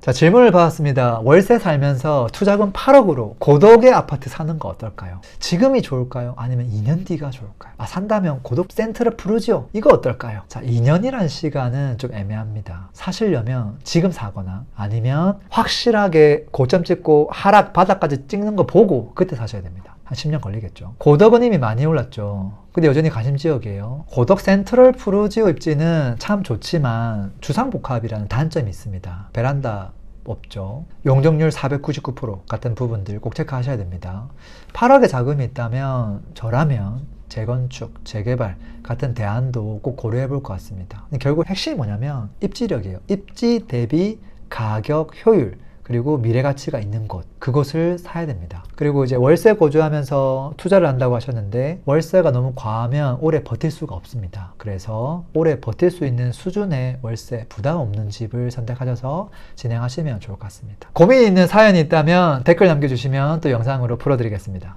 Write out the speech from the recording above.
자, 질문을 받았습니다. 월세 살면서 투자금 8억으로 고덕의 아파트 사는 거 어떨까요? 지금이 좋을까요? 아니면 2년 뒤가 좋을까요? 아, 산다면 고덕 센트럴 푸르지오. 이거 어떨까요? 자, 2년이란 시간은 좀 애매합니다. 사시려면 지금 사거나 아니면 확실하게 고점 찍고 하락 바닥까지 찍는 거 보고 그때 사셔야 됩니다. 한 10년 걸리겠죠. 고덕은 이미 많이 올랐죠. 근데 여전히 관심 지역이에요. 고덕 센트럴 푸르지오 입지는 참 좋지만 주상복합이라는 단점이 있습니다. 베란다 없죠. 용적률 499% 같은 부분들 꼭 체크하셔야 됩니다. 8억의 자금이 있다면 저라면 재건축, 재개발 같은 대안도 꼭 고려해 볼 것 같습니다. 결국 핵심이 뭐냐면 입지력이에요. 입지 대비 가격, 효율, 그리고 미래 가치가 있는 곳, 그곳을 사야 됩니다. 그리고 이제 월세 거주하면서 투자를 한다고 하셨는데, 월세가 너무 과하면 오래 버틸 수가 없습니다. 그래서 오래 버틸 수 있는 수준의 월세, 부담 없는 집을 선택하셔서 진행하시면 좋을 것 같습니다. 고민이 있는 사연이 있다면 댓글 남겨주시면 또 영상으로 풀어드리겠습니다.